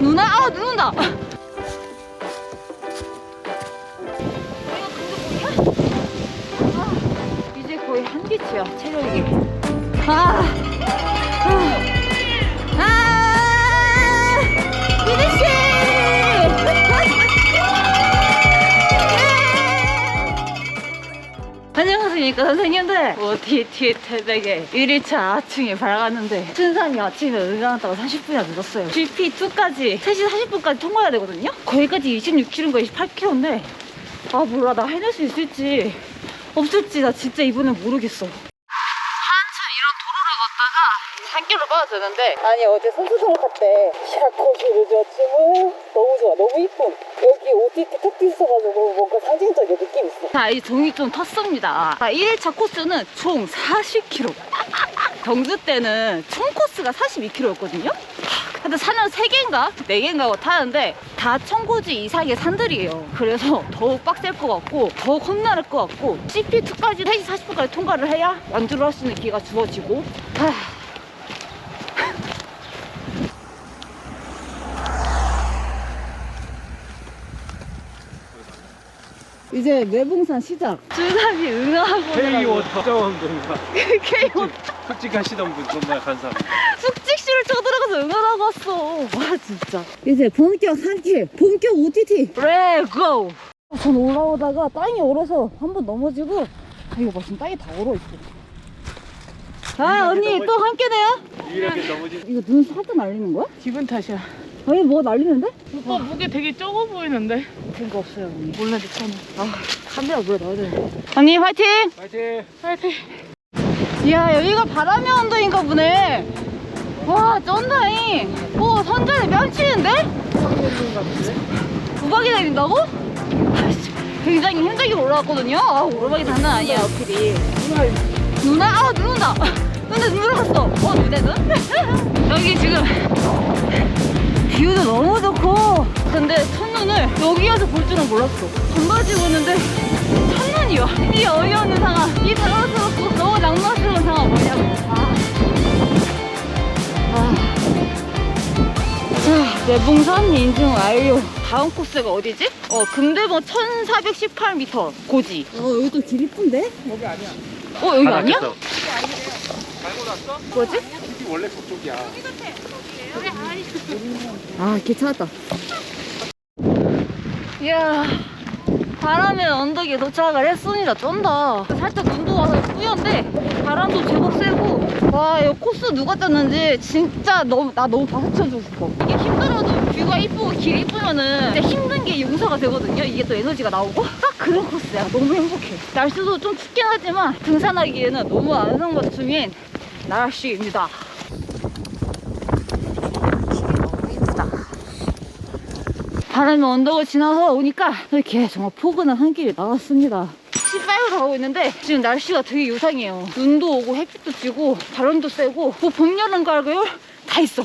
누나 아눈 온다. 아, 이제 거의 한기치야 체력이. 아, 아, 안녕하십니까 선생님들? OTT 태백의 1일차 아침에 밝았는데 순산이 아침에 응원한다고 30분이나 늦었어요. GP2까지 3시 40분까지 통과해야 되거든요? 거기까지 26km인가 28km인데 아 몰라. 나 해낼 수 있을지 없을지 나 진짜 이번엔 모르겠어 빠도 되는데. 아니 어제 선수 등록할 때 샤코시를 줬지만 너무 좋아. 너무 이쁨 여기 OTT 택도 있어가지고 뭔가 상징적인 느낌 있어. 자 이 종이 좀 텄습니다. 자 1일차 코스는 총 40km 경주 때는 총 코스가 42km였거든요? 근데 산은 3개인가? 4개인가 타는데 다 청고지 이상의 산들이에요. 그래서 더욱 빡셀 것 같고 더욱 험난할 것 같고 CP2까지 3시 40분까지 통과를 해야 완주를 할 수 있는 기회가 주어지고. 하... 이제 매봉산 시작. 준삼이 응하고 K-워터 정원동가 K-워터 솔직하시던 분 정말 감사합니다 숙직실을 쳐들어가서 응원하고 왔어. 와 진짜. 이제 본격 산길, 본격 OTT. 레고. 전 올라오다가 땅이 얼어서 한 번 넘어지고 아, 이거 봐 지금 땅이 다 얼어 있어. 아 언니 또 함께네요. 유일하게 넘어진 이거 눈 살짝 날리는 거야? 기분 탓이야. 아니 뭐 날리는데? 오빠 무게 되게 적어 보이는데. 그런 거 없어요 언니. 몰라 괜찮아. 아 카메라 물에 넣어야 되는데. 언니 화이팅! 파이팅 파이팅. 이야 여기가 바람의 언덕인가 보네 와 쩐다잉 오 선전에 명치는데? 우박이 내린다고? 아이씨, 굉장히 힘들게 올라왔거든요 아 오르막이 장난 아니야 어필이 누나 아눈 온다 근데 눈 들어갔어 어 눈에 눈? 여기 지금 뷰도 너무 좋고 근데 첫눈을 여기에서 볼 줄은 몰랐어 반바지 입었는데 첫눈이야 이 어이없는 상황 이 당황스럽고 너무 낭만스러운 상황 뭐냐고 아. 아. 자 내봉산 인증 완료 다음 코스가 어디지? 어 금대봉 1418m 고지 어 여기 또길 이쁜데? 여기 아니야 어 여기 아니야? 알고 났어? 뭐지? 여기 원래 저쪽이야 아, 길 찾았다. 이야, 바람의 언덕에 도착을 했습니다. 쩐다. 살짝 눈도 와서 뿌연데, 바람도 제법 세고, 와, 이 코스 누가 짰는지 진짜 너무, 나 너무 박수쳐주고 싶어. 이게 힘들어도 뷰가 이쁘고 길 이쁘면은 진짜 힘든 게 용서가 되거든요. 이게 또 에너지가 나오고. 딱 그런 코스야. 너무 행복해. 날씨도 좀 춥긴 하지만, 등산하기에는 너무 안성맞춤인 날씨입니다. 바람이 언덕을 지나서 오니까 이렇게 정말 포근한 산길이 나왔습니다. 신발을 가고 있는데 지금 날씨가 되게 요상해요. 눈도 오고 햇빛도 찌고 바람도 세고 뭐 봄, 여름, 가을, 겨울 다 있어.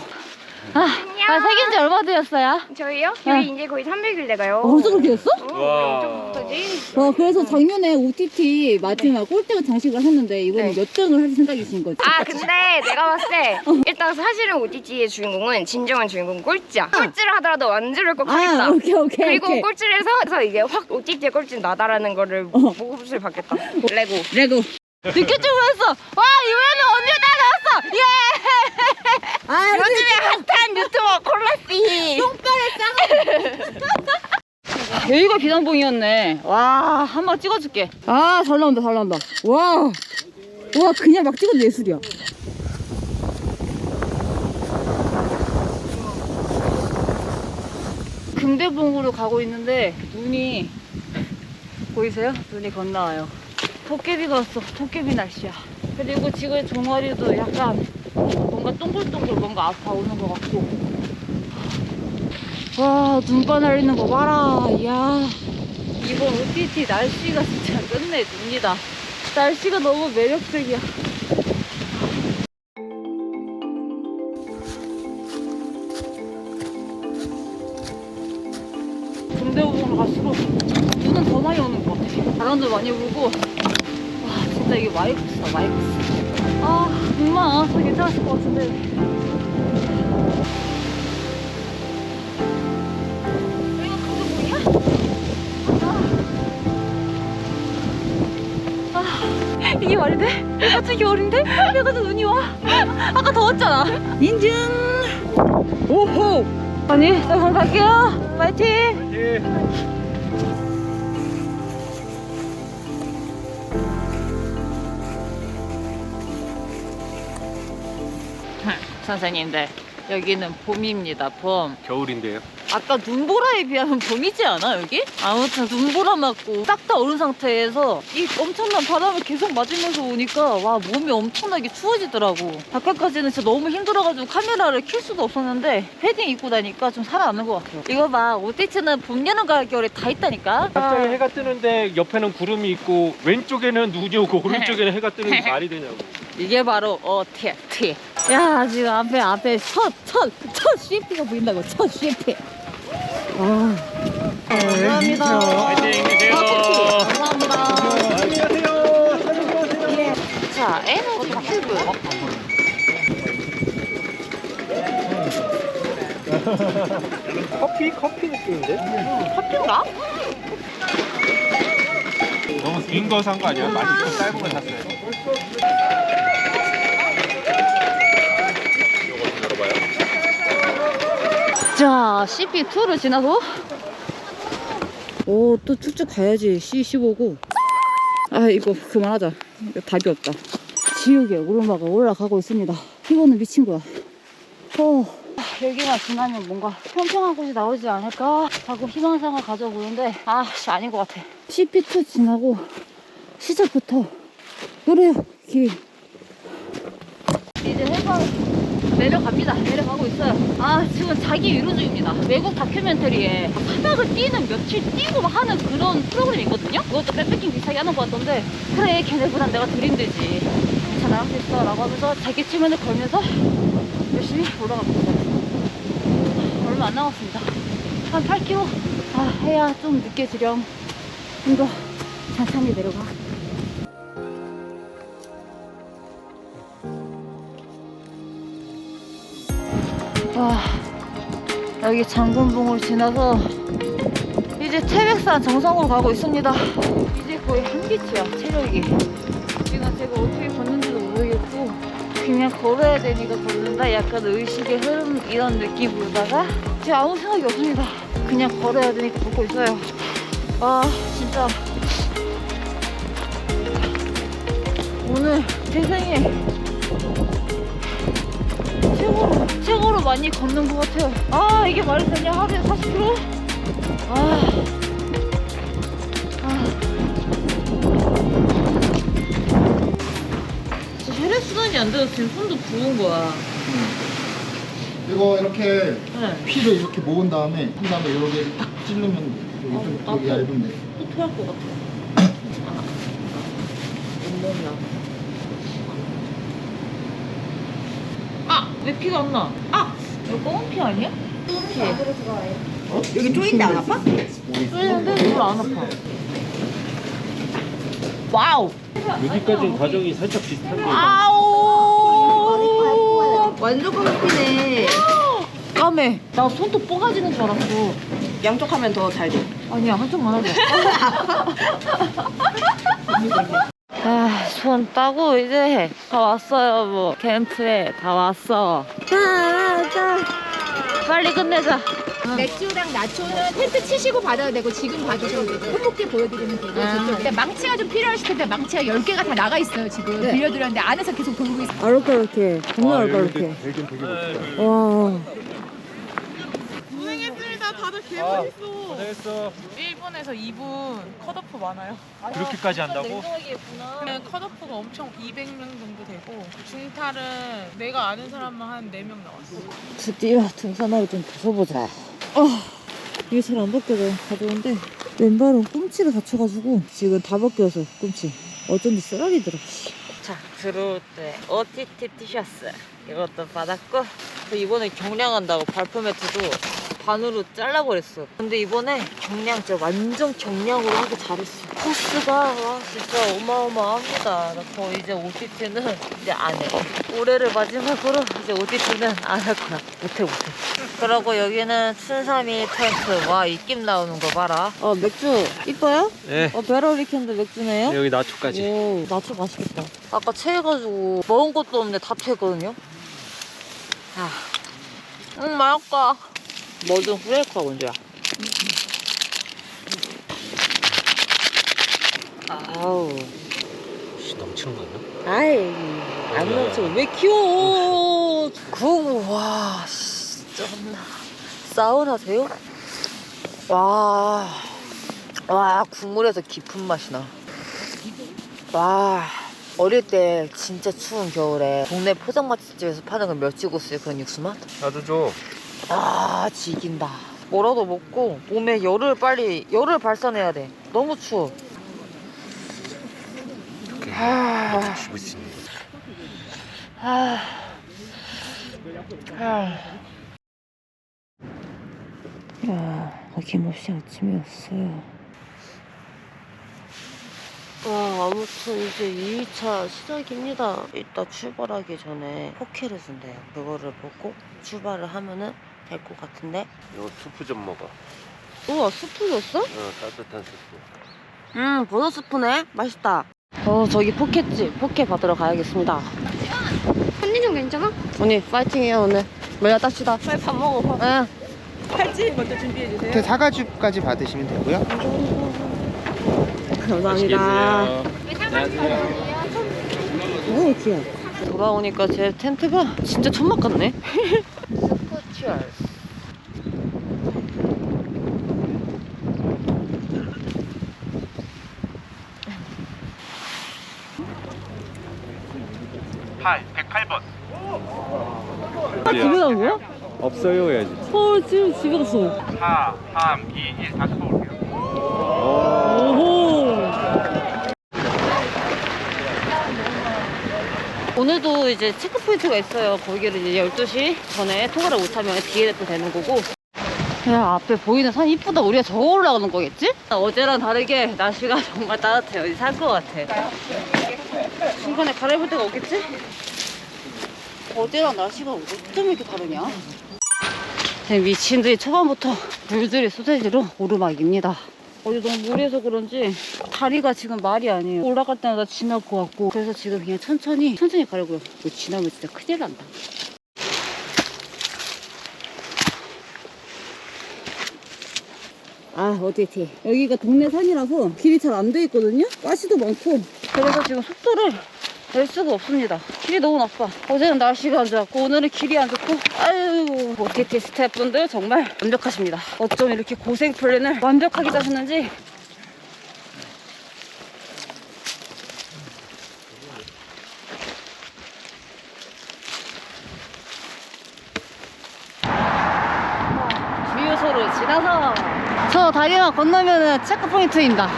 아, 아 새긴 지 얼마 되었어요? 저희요? 네. 저희 이제 거의 300일 돼가요. 벌써 그렇게 됐어? 와. 어떡하지? 와, 그래서 작년에 OTT 마지막 꼴등 장식을 했는데 이번에 네. 몇 등을 할 생각이신 거지? 아 근데 내가 봤을 때 일단 사실은 OTT의 주인공은 진정한 주인공 꼴찌야. 꼴찌를 하더라도 완주를 꼭 하겠다. 아, 오케이, 오케이, 그리고 오케이. 꼴찌를 해서 그래서 이게 확 OTT의 꼴찌는 나다라는 거를 어. 보고를 받겠다. 레고. 레고. 느꼈죠, 그랬어. 와, 이번에는 언니가 나갔어. 예! 아, 요즘에 핫한 유튜버 콜라씨. 여기가 비단봉이었네. 와, 한번 찍어줄게. 아, 잘 나온다, 잘 나온다. 와, 와, 그냥 막 찍어도 예술이야. 금대봉으로 가고 있는데 눈이 보이세요? 눈이 건너와요. 도깨비가 왔어. 도깨비 날씨야. 그리고 지금 종아리도 약간 뭔가 동글동글 뭔가 아파 오는 것 같고. 와 눈바 날리는 거 봐라. 이야. 이번 OTT 날씨가 진짜 끝내줍니다. 날씨가 너무 매력적이야. 군대오봉으로 갈수록 눈은 더 많이 오는 것 같아. 바람도 많이 불고. 와 진짜 이게 와이프스다 와이프스. 아 엄마, 저 괜찮았을 것 같은데. 아. 아, 이게 말이 돼? 갑자기 겨울인데? 해가지고 눈이 와? 아까 더웠잖아. 인증! 오호! 아니, 저 갈게요. 파이팅! 파이팅! 선생님들 여기는 봄입니다 봄 겨울인데요. 아까 눈보라에 비하면 봄이지 않아 여기? 아무튼 눈보라 맞고 싹 다 얼은 상태에서 이 엄청난 바람을 계속 맞으면서 오니까 와 몸이 엄청나게 추워지더라고 아까까지는 진짜 너무 힘들어가지고 카메라를 킬 수도 없었는데 패딩 입고 다니까 좀 살아나는 것 같아요 이거 봐 옷티츠는 봄, 여름, 가을, 겨울에 다 있다니까 갑자기 해가 뜨는데 옆에는 구름이 있고 왼쪽에는 눈이 오고 오른쪽에는 해가 뜨는 게 말이 되냐고. 이게 바로 어티 티 야 지금 앞에 앞에 첫첫첫 CP가 보인다고 첫 CP 아 감사합니다 파이팅 힘내세요. 아, 감사합니다 안녕하세요. 자 에너지 튜브 커피 커피 느낌인데? 커피인가? 너무 긴 거 산 거 아니야? 맛이 좀 짧은 거 샀어요. 이거 좀 열어봐요. 자 CP2를 지나서 오 또 쭉쭉 가야지 C15고. 아 이거 그만하자. 이거 답이 없다. 지옥의 오르막을 올라가고 있습니다. 피곤은 미친 거야. 어, 아, 여기만 지나면 뭔가 평평한 곳이 나오지 않을까? 하고 희망상을 가져보는데 아 씨 아닌 것 같아. CP2 지나고 시작부터 그래요 길. 이제 해가 내려갑니다. 내려가고 있어요. 아, 지금 자기 위로 중입니다. 외국 다큐멘터리에 사막을 뛰는 며칠 뛰고 막 하는 그런 프로그램이 있거든요? 그것도 백패킹 비슷하게 하는 것 같던데, 그래, 걔네보단 내가 덜 힘들지. 괜찮아, 할수 있어. 라고 하면서 자기 치면을 걸면서 열심히 올라가고 있어요. 얼마 안 남았습니다. 한 8km? 아, 해야 좀 늦게 지렴. 좀더 천천히 내려가. 와, 여기 장군봉을 지나서 이제 태백산 정상으로 가고 있습니다. 이제 거의 한기치야, 체력이. 지금 제가 어떻게 걷는지도 모르겠고, 그냥 걸어야 되니까 걷는다? 약간 의식의 흐름 이런 느낌보다가 제가 아무 생각이 없습니다. 그냥 걸어야 되니까 걷고 있어요. 아, 진짜. 오늘 제 생에 최고로 많이 걷는 것 같아요. 아 이게 말이 되냐 하루에 40km? 아, 아. 진짜 혈액 순환이 안 돼서 지금 손도 부은 거야. 이거 이렇게 네. 피를 이렇게 모은 다음에 한 다음에 이렇게 딱 찌르면 여기 좀 어, 여기 아파. 얇은데 또 토할 것 같아. 아! 왜 피가 안 나? 아! 이거 검은 피 아니야? 검은 피. 여기 쪼인데 안 아파? 쫄리는데 별로 안 아파. 와우! 여기까지는 과정이 살짝 비슷한 데. 아우! 완전 검은 피네. 까매. 나 손톱 뽀가지는 줄 알았어. 양쪽 하면 더 잘 돼. 아니야, 한쪽만 하자. 아, 손 따고 이제 다 왔어요, 뭐. 캠프에 다 왔어. 자, 자. 빨리 끝내자. 맥주랑 나초는 텐트 치시고 받아야 되고 지금 받으셔도 되고 손목게 보여드리면 되고 아. 저쪽에 망치가 좀 필요하실 텐데 망치가 10개가 다 나가 있어요 지금 빌려드렸는데 안에서 계속 돌고 있어요 아르까르게. 정말. 되긴 되게 멋있다. 와. 아. 고생했어. 1분에서 2분 컷오프 많아요. 그렇게까지 한다고? 냉정하게 했구나. 컷오프가 엄청 200명 정도 되고 중탈은 내가 아는 사람만 한 4명 나왔어. 드디어 등산화를 좀 벗어보자. 아, 이게 잘 안 벗겨져. 가져온데 왼발은 꿈치를 다쳐가지고 지금 다 벗겨서 꿈치. 어쩐지 쓰라리더라. 자, 들어올 때 OTT 티셔츠 이것도 받았고 또 이번에 경량한다고 발표 매트도 반으로 잘라버렸어. 근데 이번에 경량 진짜 완전 경량으로 하기 잘했어. 코스가 와 진짜 어마어마합니다. 나 거의 이제 OTT는 이제 안 해. 올해를 마지막으로 이제 OTT는 안 할 거야. 못해 못해. 그러고 여기는 춘삼이 텐트. 와 입김 나오는 거 봐라. 어 맥주 이뻐요? 네. 어 배럴 위켄드 맥주네요. 여기 나초까지. 오, 나초 맛있겠다. 아까 체해가지고 먹은 것도 없는데 다 체했거든요. 아, 음 맛있다. 뭐든 후레이크가 먼저야. 아우, 혹시 넘치는 거 아니야? 아이, 안 넘쳐. 왜 키워? 그, 와, 진짜. 사우나 돼요? 와, 와, 국물에서 깊은 맛이 나. 와 어릴 때 진짜 추운 겨울에 동네 포장마차집에서 파는 그 멸치국수에 그런 육수 맛? 나도 줘. 아 지긴다. 뭐라도 먹고 몸에 열을 빨리 열을 발산해야 돼. 너무 추워. 아, 죽을 수 있는. 아, 아. 야 어김없이 아침이었어요. 와 아무튼 이제 2차 시작입니다. 이따 출발하기 전에 포케를 준대요. 그거를 보고 출발을 하면은 될 것 같은데 이거 수프 좀 먹어. 우와 스프 줬어? 어, 따뜻한 수프. 음 버섯 스프네 맛있다 어 저기 포켓집 포켓 받으러 가야겠습니다 언니 좀 괜찮아? 언니 파이팅해요 오늘 뭐야 땁시다 빨리 밥 먹어. 응. 팔찌 먼저 준비해 주세요. 이렇게 사과즙까지 받으시면 되고요. 감사합니다 안녕하세요. 오 귀여워 돌아오니까 제 텐트가 진짜 천막 같네 스포츠얼 아 집에 간 거야? 없어요 해야지. 헐 지금 집에 갔어. 4, 3, 2, 1 다시 볼게요. 오호. 오늘도 이제 체크포인트가 있어요. 거기를 이제 12시 전에 통화를 못하면 또 되는 거고. 야, 앞에 보이는 산 이쁘다. 우리가 저거 올라가는 거겠지? 어제랑 다르게 날씨가 정말 따뜻해요. 어디 살것 같아. 중간에 갈아입을 데가 없겠지? 어제랑 날씨가 어쩜 이렇게 다르냐? 제 미친들이 초반부터 물들이 소세지로 오르막입니다. 어제 너무 무리해서 그런지 다리가 지금 말이 아니에요. 올라갈 때마다 지날 것 같고 그래서 지금 그냥 천천히 천천히 가려고요. 이거 지나면 진짜 큰일 난다. 아 어디티 여기가 동네 산이라서 길이 잘 안 돼 있거든요. 가시도 많고 그래서 지금 속도를 낼 수가 없습니다. 길이 너무 나빠. 어제는 날씨가 안 좋았고 오늘은 길이 안 좋고 아유 OTT 스태프분들 정말 완벽하십니다. 어쩜 이렇게 고생 플랜을 완벽하게 짜셨는지 주유소를 지나서 저 다리만 건너면은 체크포인트입니다.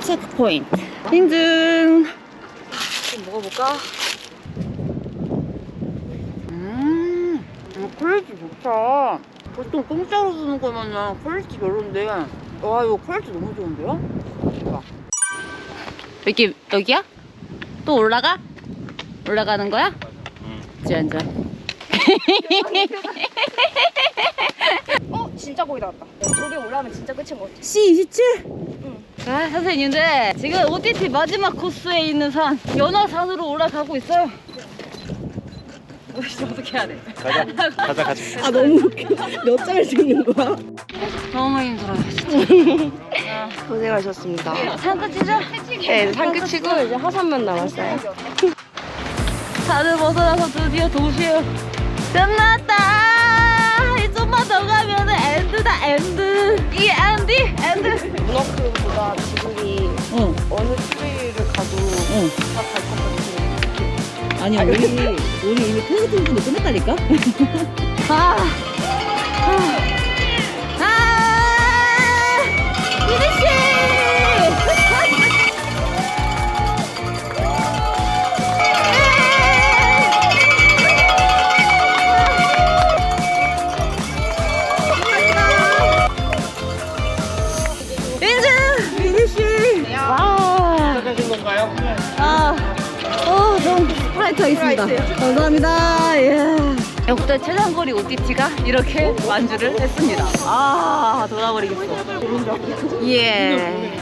체크포인트 인증. 좀 먹어볼까? 음, 음, 퀄리티 좋다. 보통 공짜로 주는 거면은 퀄리티 별론데, 와, 이거 퀄리티 너무 좋은데요? 와. 여기, 여기야? 또 올라가? 올라가는 거야? 응. 짠짠. 어? 진짜 거의 다 왔다. 저기 올라가면 진짜 끝인 것 같아. C27? 아, 선생님들, 지금 OTT 마지막 코스에 있는 산, 연화산으로 올라가고 있어요. 우리 어떻게 해야 돼? 가자. 가자 가자. 아 너무 웃겨. 몇 장을 찍는 거야? 너무 힘들어요, 진짜. 고생하셨습니다. 산 끝이죠? 네, 상끝치고 이제 하산만 남았어요. 산을 벗어나서 드디어 도시에 끝났다! 이 좀만 더 가면 엔드다, 엔드! 이 엔드, 엔드! 문어크보다 지금이 응, 어느 트레이를 가도 응. 다갈 것 같은 아니야, 우리, 우리 이미 테스트도 끝났다니까? 아! 아! 하겠습니다. 감사합니다. 예. 역대 최장거리 OTT가 이렇게 완주를 했습니다. 아, 돌아버리겠어. 예.